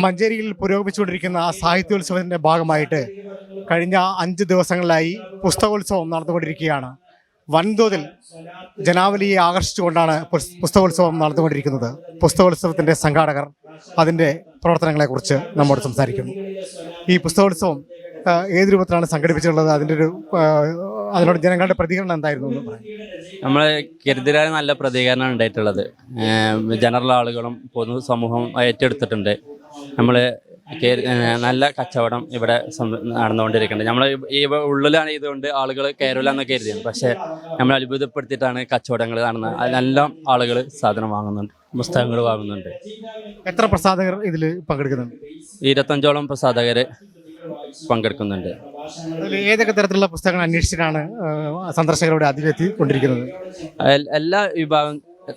മഞ്ചേരിയിൽ പുരോഗമിച്ചുകൊണ്ടിരിക്കുന്ന ആ ഭാഗമായിട്ട് കഴിഞ്ഞ അഞ്ച് ദിവസങ്ങളിലായി പുസ്തകോത്സവം നടന്നുകൊണ്ടിരിക്കുകയാണ്. വൻതോതിൽ ജനാവലിയെ ആകർഷിച്ചുകൊണ്ടാണ് പുസ്- പുസ്തകോത്സവം നടന്നുകൊണ്ടിരിക്കുന്നത്. പുസ്തകോത്സവത്തിന്റെ സംഘാടകർ അതിന്റെ പ്രവർത്തനങ്ങളെക്കുറിച്ച് നമ്മോട് സംസാരിക്കുന്നു. ഈ പുസ്തകോത്സവം ഏത് രൂപത്തിലാണ് സംഘടിപ്പിച്ചിട്ടുള്ളത്? അതിന്റെ ഒരു അതിനോട് ജനങ്ങളുടെ പ്രതികരണം എന്തായിരുന്നു എന്ന് പറയാം. നമ്മളെ കരുതലായ നല്ല പ്രതികരണം ഉണ്ടായിട്ടുള്ളത്. ജനറൽ ആളുകളും പൊതു സമൂഹം ഏറ്റെടുത്തിട്ടുണ്ട്. നമ്മൾ നല്ല കച്ചവടം ഇവിടെ നടന്നുകൊണ്ടിരിക്കുന്നുണ്ട്. നമ്മൾ ഈ ഉള്ളിലാണ് ഇതുകൊണ്ട് ആളുകൾ കയറില്ല എന്നൊക്കെ കരുതിയാണ്. പക്ഷേ നമ്മൾ അത്ഭുതപ്പെടുത്തിയിട്ടാണ് കച്ചവടങ്ങൾ നടന്നത് അതിനെല്ലാം ആളുകൾ സാധനം വാങ്ങുന്നുണ്ട് പുസ്തകങ്ങൾ വാങ്ങുന്നുണ്ട്. എത്ര പ്രസാധകർ ഇതിൽ പങ്കെടുക്കുന്നുണ്ട്? ഇരുപത്തഞ്ചോളം പ്രസാധകർ പങ്കെടുക്കുന്നുണ്ട്. ഏതൊക്കെ തരത്തിലുള്ള പുസ്തകങ്ങൾ അന്വേഷിച്ചിട്ടാണ് സന്ദർശകരുടെ അതിലെത്തി കൊണ്ടിരിക്കുന്നത്? എല്ലാ വിഭാഗം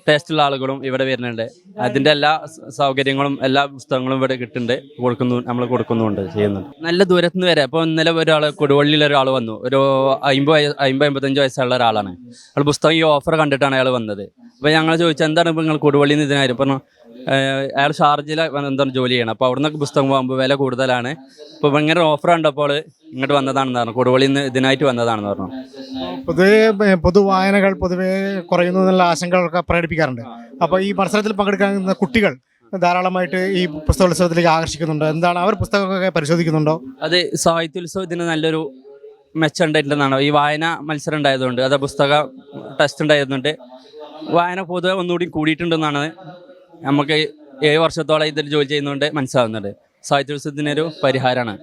ടേസ്റ്റുള്ള ആളുകളും ഇവിടെ വരുന്നുണ്ട്. അതിന്റെ എല്ലാ സൗകര്യങ്ങളും എല്ലാ പുസ്തകങ്ങളും ഇവിടെ കിട്ടുന്നുണ്ട്. കൊടുക്കുന്നു നമ്മൾ കൊടുക്കുന്നുണ്ട് ചെയ്യുന്നുണ്ട്. നല്ല ദൂരത്ത് നിന്ന് വരെ അപ്പോൾ ഇന്നലെ ഒരാൾ കൊടുവള്ളിയിൽ ഒരാൾ വന്നു. ഒരു അമ്പത് അമ്പത് അമ്പത്തഞ്ച് വയസ്സുള്ള ഒരാളാണ്. അയാൾ പുസ്തകം ഈ ഓഫർ കണ്ടിട്ടാണ് അയാൾ വന്നത്. അപ്പോൾ ഞങ്ങൾ ചോദിച്ചു എന്താണ് ഇപ്പോൾ നിങ്ങൾ കൊടുവള്ളിയിൽ നിന്ന് ഇതിനായിരുന്നു പറഞ്ഞു അയാൾ ഷാർജിൽ എന്താണ് ജോലി ചെയ്യണം. അപ്പോൾ അവിടെ നിന്നൊക്കെ പുസ്തകം പോകുമ്പോൾ വില കൂടുതലാണ്. ഇപ്പോൾ ഭയങ്കര ഓഫർ ഉണ്ടപ്പോൾ ഇങ്ങോട്ട് വന്നതാണെന്ന് പറഞ്ഞു കൊടുവള്ളിയിൽ നിന്ന് ഇതിനായിട്ട് വന്നതാണെന്ന് പറഞ്ഞു. പൊതുവെ പൊതുവായനകൾ പൊതുവെ കുറയുന്നു എന്നുള്ള ആശങ്കകളൊക്കെ പ്രകടിപ്പിക്കാറുണ്ട്. അപ്പോൾ ഈ മത്സരത്തിൽ പങ്കെടുക്കാൻ കുട്ടികൾ ധാരാളമായിട്ട് ഈ പുസ്തകോത്സവത്തിലേക്ക് ആകർഷിക്കുന്നുണ്ട്? എന്താണ് അവർ പുസ്തകമൊക്കെ പരിശോധിക്കുന്നുണ്ടോ? അത് സാഹിത്യോത്സവത്തിന് നല്ലൊരു മെച്ചം ഉണ്ടായിട്ടുണ്ടെന്നാണ്. ഈ വായന മത്സരം ഉണ്ടായതുകൊണ്ട് അത് പുസ്തക ടെസ്റ്റ് ഉണ്ടായതുകൊണ്ട് വായന പൊതുവെ ഒന്നുകൂടി കൂടിയിട്ടുണ്ടെന്നാണ് നമുക്ക് ഏഴ് വർഷത്തോളം ഇതിൽ ജോലി ചെയ്യുന്നതുകൊണ്ട് മനസ്സിലാവുന്നുണ്ട് സാഹിത്യോത്സവത്തിനൊരു പരിഹാരമാണ്.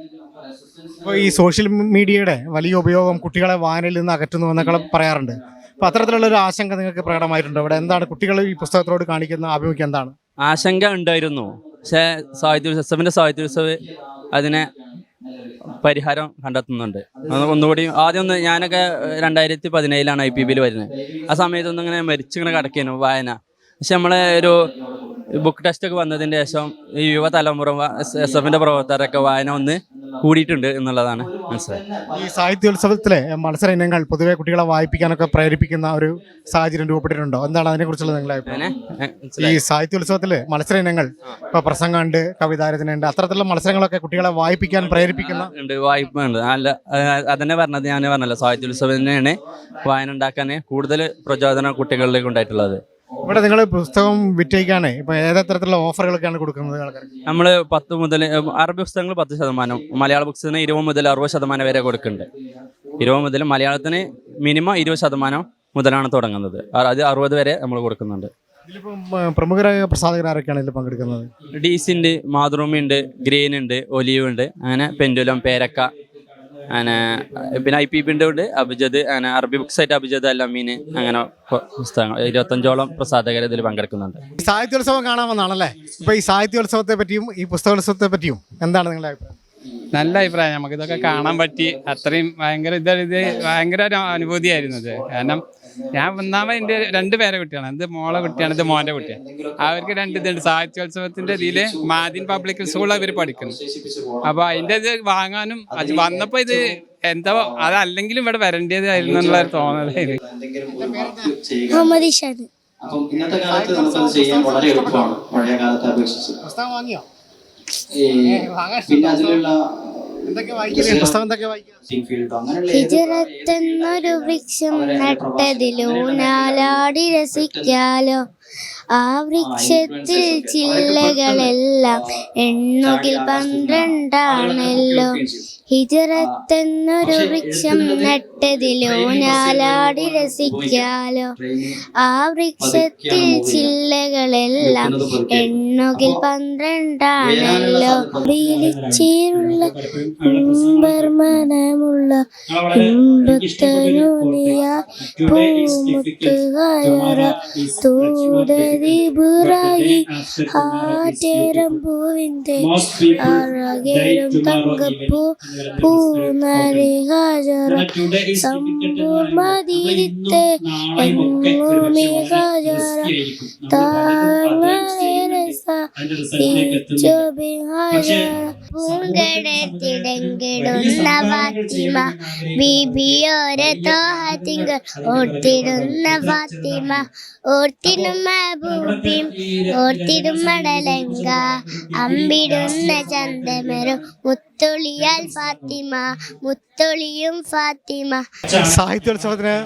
ഇപ്പോൾ ഈ സോഷ്യൽ മീഡിയയുടെ വലിയ ഉപയോഗം കുട്ടികളെ വായനയിൽ നിന്ന് അകറ്റുന്നു എന്നൊക്കെ പറയാറുണ്ട്. അപ്പോൾ അത്തരത്തിലുള്ള ഒരു ആശങ്ക നിങ്ങൾക്ക് പ്രകടമായിട്ടുണ്ട്. അവിടെ എന്താണ്? കുട്ടികൾ ഈ പുസ്തകത്തോട് കാണിക്കുന്ന ആഭിമുഖ്യം എന്താണ്? ആശങ്ക ഉണ്ടായിരുന്നു. പക്ഷേ സാഹിത്യോത്സവത്തിന്റെ സാഹിത്യോത്സവ അതിനെ പരിഹാരം കണ്ടെത്തുന്നുണ്ട്. ഒന്നുകൂടി ആദ്യം ഒന്ന് ഞാനൊക്കെ രണ്ടായിരത്തി പതിനേഴിലാണ് ഐ പി ബിയിൽ വരുന്നത്. ആ സമയത്തൊന്നും ഇങ്ങനെ മരിച്ചിങ്ങനെ കിടക്കുന്നു വായന. പക്ഷെ നമ്മളെ ഒരു ബുക്ക് ടെസ്റ്റ് ഒക്കെ വന്നതിന് ശേഷം ഈ യുവതലമുറ എസ് എഫിന്റെ പ്രവർത്തകരൊക്കെ വായന ഒന്ന് കൂടിയിട്ടുണ്ട് എന്നുള്ളതാണ് മനസ്സിലായത് ഈ സാഹിത്യോത്സവത്തിലെ മത്സര ഇനങ്ങൾ പൊതുവെ കുട്ടികളെ വായിപ്പിക്കാനൊക്കെ പ്രേരിപ്പിക്കുന്ന ഒരു സാഹചര്യം രൂപപ്പെട്ടിട്ടുണ്ടോ? എന്താണ് അതിനെക്കുറിച്ചുള്ള നിങ്ങളുടെ അഭിപ്രായം? ഈ സാഹിത്യോത്സവത്തിൽ മത്സര ഇനങ്ങൾ ഇപ്പൊ കവിതാരചന ഉണ്ട് അത്തരത്തിലുള്ള മത്സരങ്ങളൊക്കെ കുട്ടികളെ വായിപ്പിക്കാൻ പ്രേരിപ്പിക്കുന്ന ഉണ്ട് വായ്പ ഉണ്ട്. നല്ല അതന്നെ പറഞ്ഞത് ഞാൻ പറഞ്ഞല്ലോ. സാഹിത്യോത്സവം തന്നെയാണ് വായന ഉണ്ടാക്കാൻ കൂടുതൽ പ്രചോദനം കുട്ടികളിലേക്ക് ഉണ്ടായിട്ടുള്ളത്. ഇവിടെ നിങ്ങൾ പുസ്തകം വിറ്റയിക്കാനേ ഇപ്പൊ ഏതരത്തിലുള്ള ഓഫറുകളൊക്കെയാണ് കൊടുക്കുന്നത് നമ്മൾ നമ്മൾ പത്ത് മുതൽ അറബി പുസ്തകങ്ങൾ പത്ത് ശതമാനം മലയാള ബുക്സിന് ഇരുപത് മുതൽ അറുപത് ശതമാനം വരെ കൊടുക്കുന്നുണ്ട്. ഇരുപത് മുതൽ മലയാളത്തിന് മിനിമം ഇരുപത് ശതമാനം മുതലാണ് തുടങ്ങുന്നത്. അത് അറുപത് വരെ നമ്മൾ കൊടുക്കുന്നുണ്ട്. പ്രമുഖരായ പ്രസാധകർ ആരൊക്കെയാണ് ഇതിൽ പങ്കെടുക്കുന്നത്? ഡീസിന്റെ മാതൃഭൂമി ഉണ്ട് ഗ്രീൻ ഉണ്ട് ഒലിവ് ഉണ്ട് അങ്ങനെ പെൻഡുലം പേരക്ക പിന്നെ ഐ പി പിന്റെ ഉണ്ട് അങ്ങനെ അറബി ബുക്സ് ആയിട്ട് അഭിജദ് അല്ലമീൻ അങ്ങനെ പുസ്തകങ്ങൾ ഇരുപത്തഞ്ചോളം പ്രസാധകർ ഇതിൽ പങ്കെടുക്കുന്നുണ്ട്. സാഹിത്യോത്സവം കാണാൻ വന്നാണല്ലേ ഇപ്പൊ ഈ സാഹിത്യോത്സവത്തെ പറ്റിയും ഈ പുസ്തകോത്സവത്തെ പറ്റിയും എന്താണ് നിങ്ങളുടെ അഭിപ്രായം? നല്ല അഭിപ്രായം. നമുക്ക് ഇതൊക്കെ കാണാൻ പറ്റി. അത്രയും ഭയങ്കര ഇത് ഇത് ഭയങ്കര ഒരു അനുഭൂതിയായിരുന്നു ഇത്. കാരണം ഞാൻ ഒന്നാമത് എന്റെ രണ്ട് പേരെ കുട്ടിയാണ് ഇത് മോളെ കുട്ടിയാണ് ഇത് മോന്റെ കുട്ടിയാണ്. അവർക്ക് രണ്ട് ഇതുണ്ട് സാഹിത്യോത്സവത്തിന്റെ ഇതിൽ മാദിൻ പബ്ലിക് സ്കൂളിൽ അവർ പഠിക്കുന്നു അപ്പോൾ അതിന്റെ ഇത് വാങ്ങാനും അത് വന്നപ്പോൾ ഇത് എന്താ അതല്ലെങ്കിലും ഇവിടെ വരേണ്ടതായിരുന്നു എന്നുള്ള തോന്നലായിരുന്നു. മുഹമ്മദ് ഇഷാദ് അപ്പം ഇന്നത്തെ കാലത്ത് നമുക്കത് ചെയ്യാൻ വളരെ എളുപ്പമാണ്. പഴയ കാലത്തെ അപേക്ഷിച്ച്. പിന്നെ അതിലുള്ള ഹിജറത്തെന്നൊരു വൃക്ഷം നട്ടതിലൂനാലാടി രസിക്കാലോ. ആ വൃക്ഷത്തിൽ ചില്ലകളെല്ലാം എണ്ണുകിൽ പന്ത്രണ്ടാണല്ലോ. ഹിജറത്തെന്നൊരു വൃക്ഷം നട്ടതിലോ ഞാലാടി രസിക്കാലോ. ആ വൃക്ഷത്തിൽ ചില്ലകളെല്ലാം എണ്ണുകിൽ പന്ത്രണ്ടാണല്ലോ. വിളിച്ചേറുള്ള മനമുള്ള ഇമ്പത്തനുനിയ പൂമുത്തുകയറ തൂതതിബുറായി ആറ്റേരം പൂവിന്റെ അഴകേരും തങ്കപ്പൂ പൂനരി ഹാജറ സമ്പൂർണതിരിത്തെ എങ്ങുമി ഹാജറ താങ്ങേറെ പൂങ്കടത്തിടങ്കിടുന്ന ഫാത്തിമ ബീബിയോരെ തോഹത്തിങ്കൾ ഓർത്തിടുന്ന ഫാത്തിമ ഓർത്തിടും മഹബൂബിം ഓർത്തിടും മടലങ്ക അമ്പിടുന്ന ചന്ദമരും മുത്തൊളിയാൽ ഫാത്തിമ മുത്തൊളിയും ഫാത്തിമ. സാഹിത്യോത്സവത്തിന്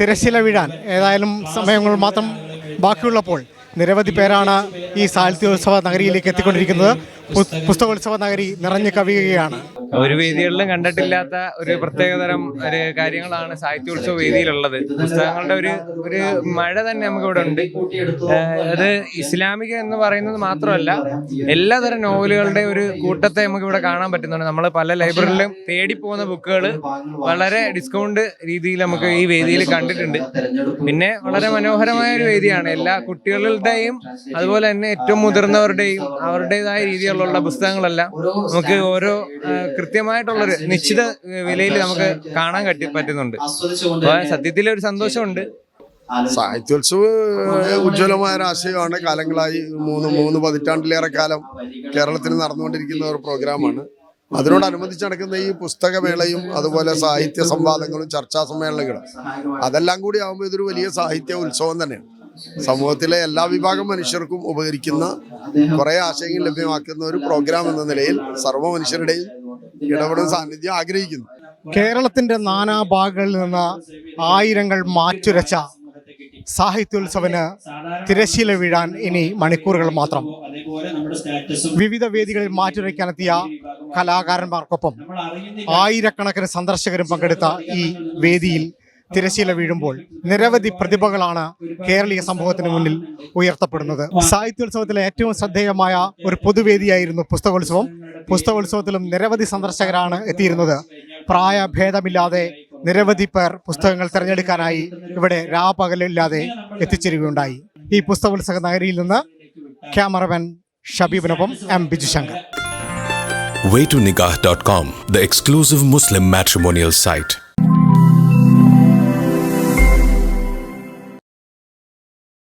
തിരശ്ശീല വീഴാൻ ഏതായാലും സമയങ്ങൾ മാത്രം ബാക്കിയുള്ളപ്പോൾ നിരവധി പേരാണ് ഈ സാഹിത്യോത്സവ നഗരിയിലേക്ക് എത്തിക്കൊണ്ടിരിക്കുന്നത്. പുസ്തകോത്സവ നഗരി നിറഞ്ഞു കവിയുകയാണ്. ഒരു വേദികളിലും കണ്ടിട്ടില്ലാത്ത ഒരു പ്രത്യേകതരം ഒരു കാര്യങ്ങളാണ് സാഹിത്യോത്സവ വേദിയിലുള്ളത്. പുസ്തകങ്ങളുടെ ഒരു ഒരു മഴ തന്നെ നമുക്ക് ഇവിടെ ഉണ്ട് അത് ഇസ്ലാമിക എന്ന് പറയുന്നത് മാത്രമല്ല എല്ലാതരം നോവലുകളുടെ ഒരു കൂട്ടത്തെ നമുക്ക് ഇവിടെ കാണാൻ പറ്റുന്നുണ്ട്. നമ്മൾ പല ലൈബ്രറിയിലും തേടി പോകുന്ന ബുക്കുകൾ വളരെ ഡിസ്കൗണ്ട് രീതിയിൽ നമുക്ക് ഈ വേദിയിൽ കണ്ടിട്ടുണ്ട്. പിന്നെ വളരെ മനോഹരമായ ഒരു വേദിയാണ്. എല്ലാ കുട്ടികളുടെയും അതുപോലെ തന്നെ ഏറ്റവും മുതിർന്നവരുടെയും അവരുടേതായ രീതിയിലുള്ള പുസ്തകങ്ങളെല്ലാം നമുക്ക് ഓരോ കൃത്യമായിട്ടുള്ളൊരു നിശ്ചിത വിലയിൽ നമുക്ക് കാണാൻ കട്ടി പറ്റുന്നുണ്ട്. സത്യത്തിൽ ഒരു സന്തോഷമുണ്ട്. സാഹിത്യോത്സവ് ഉജ്ജ്വലമായ ഒരു ആശയമാണ്. കാലങ്ങളായി മൂന്ന് മൂന്ന് പതിറ്റാണ്ടിലേറെ കാലം കേരളത്തിൽ നടന്നുകൊണ്ടിരിക്കുന്ന ഒരു പ്രോഗ്രാമാണ്. അതിനോടനുബന്ധിച്ച് നടക്കുന്ന ഈ പുസ്തകമേളയും അതുപോലെ സാഹിത്യ സംവാദങ്ങളും ചർച്ചാ സമ്മേളനങ്ങളും അതെല്ലാം കൂടി ആകുമ്പോൾ ഇതൊരു വലിയ സാഹിത്യ ഉത്സവം തന്നെയാണ്. സമൂഹത്തിലെ എല്ലാ വിഭാഗം മനുഷ്യർക്കും ഉപകരിക്കുന്ന കുറെ ആശയങ്ങൾ ലഭ്യമാക്കുന്ന ഒരു പ്രോഗ്രാം എന്ന നിലയിൽ സർവ മനുഷ്യരുടെയും ഇടപെടൽ സാന്നിധ്യം ആഗ്രഹിക്കുന്നു. കേരളത്തിന്റെ നാനാഭാഗങ്ങളിൽ നിന്ന് ആയിരങ്ങൾ മാറ്റുരച്ച സാഹിത്യോത്സവന് തിരശ്ശീല വീഴാൻ ഇനി മണിക്കൂറുകൾ മാത്രം. വിവിധ വേദികളിൽ മാറ്റുരയ്ക്കാനെത്തിയ കലാകാരന്മാർക്കൊപ്പം ആയിരക്കണക്കിന് സന്ദർശകരും പങ്കെടുത്ത ഈ വേദിയിൽ തിരശ്ശീല വീഴുമ്പോൾ നിരവധി പ്രതിഭകളാണ് കേരളീയ സമൂഹത്തിന് മുന്നിൽ ഉയർത്തപ്പെടുന്നത്. സാഹിത്യോത്സവത്തിലെ ഏറ്റവും ശ്രദ്ധേയമായ ഒരു പൊതുവേദിയായിരുന്നു പുസ്തകോത്സവം. പുസ്തകോത്സവത്തിലും നിരവധി സന്ദർശകരാണ് എത്തിയിരുന്നത്. പ്രായഭേദമില്ലാതെ നിരവധി പേർ പുസ്തകങ്ങൾ തിരഞ്ഞെടുക്കാനായി ഇവിടെ രാപകലില്ലാതെ എത്തിച്ചേരുകയുണ്ടായി. ഈ പുസ്തകോത്സവ നഗരിയിൽ നിന്ന് cameraman ഷബീബിനൊപ്പം M Bijushankar waytonikah.com, the exclusive Muslim matrimonial site.